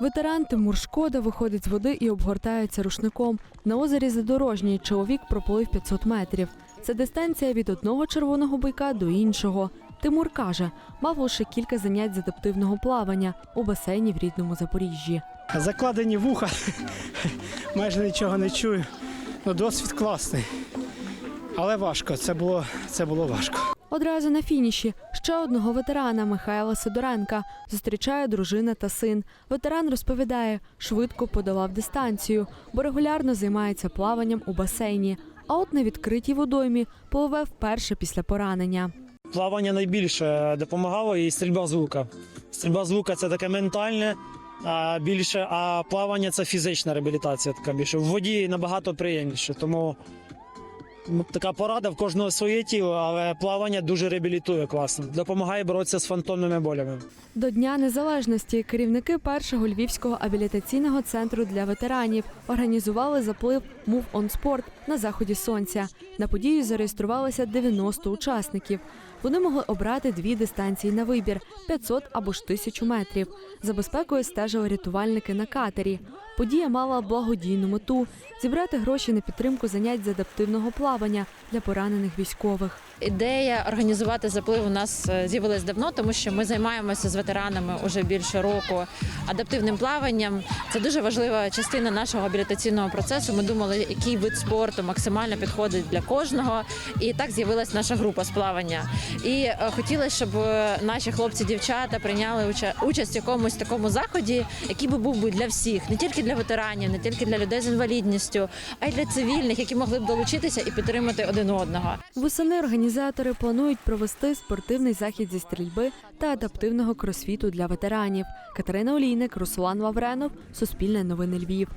Ветеран Тимур Шкода виходить з води і обгортається рушником. На озері Задорожній чоловік проплив 500 метрів. Це дистанція від одного червоного байка до іншого. Тимур каже, мав лише кілька занять з адаптивного плавання у басейні в рідному Запоріжжі. Закладені вуха, майже нічого не чую. Ну, досвід класний. Але важко, це було, це було важко. Одразу на фініші ще одного ветерана Михайла Сидоренка зустрічає дружина та син. Ветеран розповідає, швидко подолав дистанцію, бо регулярно займається плаванням у басейні. А от на відкритій водоймі пливе вперше після поранення. Плавання найбільше допомагало і стрільба з лука. Стрільба з лука це таке ментальне, а більше, а плавання це фізична реабілітація. Така більше в воді набагато приємніше. Тому така порада в кожного своє тіло, але плавання дуже реабілітує класно. Допомагає боротися з фантомними болями. До Дня Незалежності керівники першого львівського абілітаційного центру для ветеранів організували заплив Move on Sport на заході сонця. На подію зареєструвалося 90 учасників. Вони могли обрати дві дистанції на вибір 500 або ж 1000 метрів. За безпекою стежили рятувальники на катері. Подія мала благодійну мету зібрати гроші на підтримку занять з адаптивного плавання для поранених військових. Ідея організувати заплив у нас е, з'явилась давно, тому що ми займаємося з ветеранами уже більше року адаптивним плаванням. Це дуже важлива частина нашого абілітаційного процесу. Ми думали, який вид спорту максимально підходить для кожного. І так з'явилась наша група з плавання. І е, хотілося, щоб е, наші хлопці-дівчата прийняли уча- участь в якомусь такому заході, який би був би для всіх, не тільки для ветеранів, не тільки для людей з інвалідністю, а й для цивільних, які могли б долучитися і підтримати один одного. Восени організатори планують провести спортивний захід зі стрільби та адаптивного кросфіту для ветеранів. Катерина Олійник, Руслан Лавренов, Суспільне новини Львів.